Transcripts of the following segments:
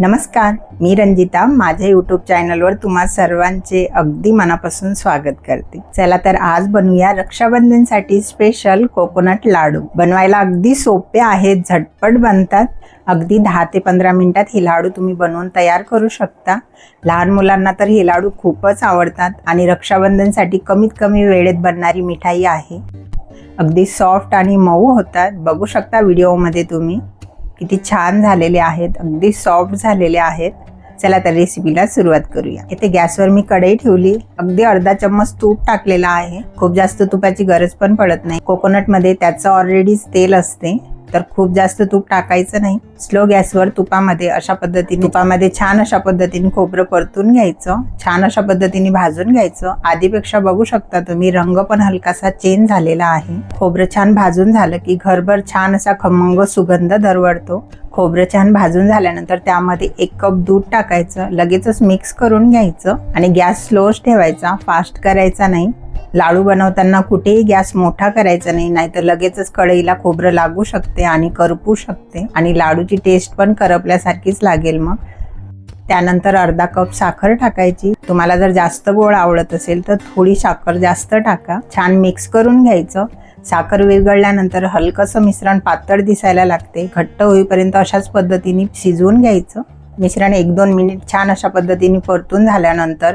नमस्कार मी रंजिता. माझ्या यूट्यूब चॅनलवर तुम्हा सर्वांचे अगदी मनापासून स्वागत करते. चला तर आज बनवूया रक्षाबंधनसाठी स्पेशल कोकोनट लाडू. बनवायला अगदी सोपे आहेत झटपट बनतात. अगदी दहा ते पंधरा मिनिटात हे लाडू तुम्ही बनवून तयार करू शकता. लहान मुलांना तर हे लाडू खूपच आवडतात आणि रक्षाबंधनसाठी कमीत कमी वेळेत बनणारी मिठाई आहे. अगदी सॉफ्ट आणि मऊ होतात. बघू शकता व्हिडिओमध्ये तुम्ही. किती छान झालेले आहेत अगदी सॉफ्ट झालेले आहेत. चला तर रेसिपीला सुरुवात करूया. इथे गॅसवर मी कढई ठेवली. अगदी अर्धा चम्मच तूप टाकलेला आहे. खूप जास्त तुपाची गरज पण पडत नाही. कोकोनटमध्ये त्याचं ऑलरेडीच तेल असते. तर खूप जास्त तूप टाकायचं नाही. स्लो गॅसवर तुपामध्ये अशा पद्धतीने तुपामध्ये छान अशा पद्धतीने खोबरं परतून घ्यायचं. छान अशा पद्धतीने भाजून घ्यायचं. आधीपेक्षा बघू शकता तुम्ही रंग पण हलकासा चेंज झालेला आहे. खोबरं छान भाजून झालं की घरभर छान असा खमंग सुगंध दरवळतो. खोबरं छान भाजून झाल्यानंतर त्यामध्ये एक कप दूध टाकायचं. लगेचच मिक्स करून घ्यायचं आणि गॅस स्लोच ठेवायचा. फास्ट करायचा नाही. लाडू बनवताना कुठेही गॅस मोठा करायचा नाही नाहीतर लगेचच कढईला खोबरं लागू शकते आणि करपू शकते. आणि लाडूची टेस्ट पण करपल्यासारखीच लागेल मग. त्यानंतर अर्धा कप साखर टाकायची. तुम्हाला जर जास्त गोड आवडत असेल तर थोडी साखर जास्त टाका. छान मिक्स करून घ्यायचं. साखर विरघळल्यानंतर हलकंसं मिश्रण पातळ दिसायला लागते. घट्ट होईपर्यंत अशाच पद्धतीने शिजवून घ्यायचं. मिश्रण एक दोन मिनिट छान अशा पद्धतीने परतून झाल्यानंतर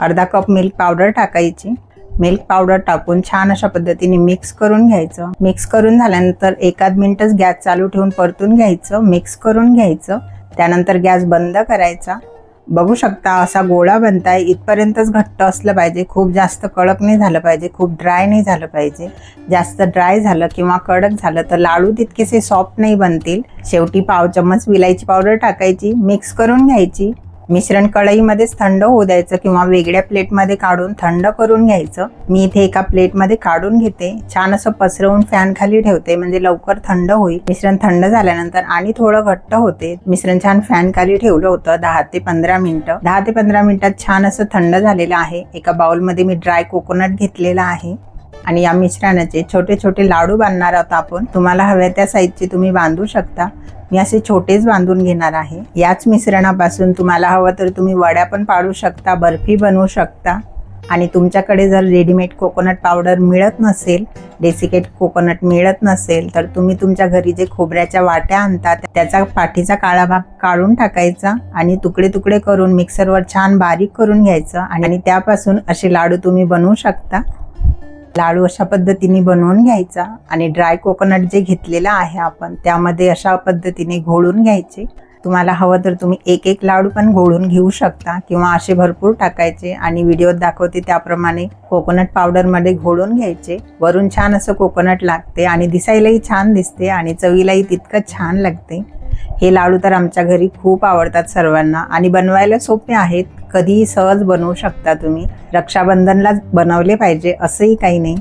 अर्धा कप मिल्क पावडर टाकायची. मिल्क पावडर टाकून छान अशा पद्धतीने मिक्स करून घ्यायचं. मिक्स करून झाल्यानंतर एकाद मिनिटच गॅस चालू ठेवून परतून घ्यायचं. मिक्स करून घ्यायचं. त्यानंतर गॅस बंद करायचा. बघू शकता असा गोळा बनताय. इथपर्यंतच घट्ट असलं पाहिजे. खूप जास्त कडक नाही झालं पाहिजे. खूप ड्राय नाही झालं पाहिजे. जास्त ड्राय झालं किंवा कडक झालं तर लाडू तितकेसे सॉफ्ट नाही बनतील. शेवटी पाव चम्मच विलायची पावडर टाकायची. मिक्स करून घ्यायची. मिश्रण कढईमध्येच थंड होऊ द्यायचं किंवा वेगळ्या प्लेटमध्ये काढून थंड करून घ्यायचं. मी इथे एका प्लेटमध्ये काढून घेते. छान असं पसरवून फॅन खाली ठेवते. म्हणजे लवकर थंड होईल. मिश्रण थंड झाल्यानंतर आणि थोडं घट्ट होते. मिश्रण छान फॅन खाली ठेवलं होतं दहा ते पंधरा मिनिटं. दहा ते पंधरा मिनिटात छान असं थंड झालेलं आहे. एका बाउलमध्ये मी ड्राय कोकोनट घेतलेला आहे. आणि या मिश्रणाचे छोटे छोटे लाडू बांधणार आहोत आपण. तुम्हाला हव्या त्या साईजचे तुम्ही बांधू शकता. मी असे छोटेच बांधून घेणार आहे. याच मिश्रणापासून तुम्हाला हवं तर तुम्ही वड्या पण पाडू शकता बर्फी बनवू शकता. आणि तुमच्याकडे जर रेडीमेड कोकोनट पावडर मिळत नसेल डेसिकेट कोकोनट मिळत नसेल तर तुम्ही तुमच्या घरी जे खोबऱ्याच्या वाट्या आणतात त्याचा पाठीचा काळा भाग काढून टाकायचा आणि तुकडे तुकडे करून मिक्सरवर छान बारीक करून घ्यायचं. आणि त्यापासून असे लाडू तुम्ही बनवू शकता. लाडू अशा पद्धतीने बनवून घ्यायचा आणि ड्राय कोकोनट जे घेतलेलं आहे आपण त्यामध्ये अशा पद्धतीने घोळून घ्यायचे. तुम्हाला हवं तर तुम्ही एक एक लाडू पण घोळून घेऊ शकता किंवा असे भरपूर टाकायचे आणि व्हिडिओत दाखवते त्याप्रमाणे कोकोनट पावडरमध्ये घोळून घ्यायचे. वरून छान असं कोकोनट लागते आणि दिसायलाही छान दिसते आणि चवीलाही तितकं छान लागते. हे लाडू तर आमच्या घरी खूप आवडतात सर्वांना आणि बनवायला सोपे आहेत. कधीही सहज बनवू शकता तुम्ही. रक्षाबंधनलाच बनवले पाहिजे असंही काही नाही.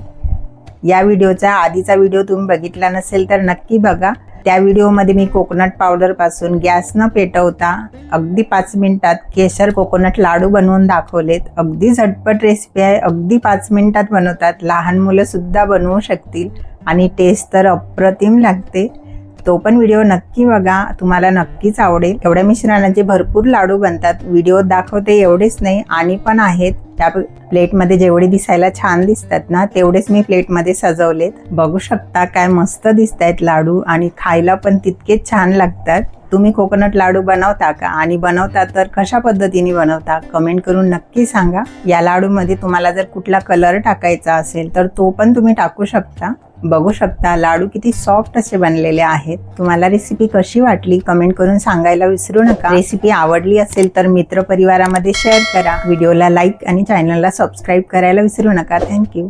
या व्हिडिओचा आधीचा व्हिडिओ तुम्ही बघितला नसेल तर नक्की बघा. त्या व्हिडिओमध्ये मी कोकोनट पावडरपासून गॅस न पेटवता अगदी पाच मिनिटात केशर कोकोनट लाडू बनवून दाखवलेत. अगदी झटपट रेसिपी आहे. अगदी पाच मिनिटात बनवतात. लहान मुलंसुद्धा बनवू शकतील आणि टेस्ट तर अप्रतिम लागते. तो पण व्हिडिओ नक्की बघा. तुम्हाला नक्कीच आवडेल. एवढ्या मिश्रणाचे भरपूर लाडू बनतात. व्हिडिओ दाखवते एवढेच नाही आणि पण आहेत. त्या प्लेटमध्ये जेवढे दिसायला छान दिसतात ना तेवढेच मी प्लेटमध्ये सजवलेत. बघू शकता काय मस्त दिसत आहेत लाडू आणि खायला पण तितकेच छान लागतात. तुम्ही कोकोनट लाडू बनवता का? आणि बनवता तर कशा पद्धतीने बनवता? कमेंट करून नक्की सांगा. या लाडूमध्ये तुम्हाला जर कुठला कलर टाकायचा असेल तर तो पण तुम्ही टाकू शकता. बघू शकता. लाडू किती सॉफ्ट असे बनलेले आहेत. तुम्हाला रेसिपी कशी वाटली कमेंट करून सांगायला विसरू नका. रेसिपी आवडली असेल तर मित्र परिवारामध्ये शेअर करा व्हिडिओला लाईक आणि चॅनलला सबस्क्राईब करायला विसरू नका. थँक्यू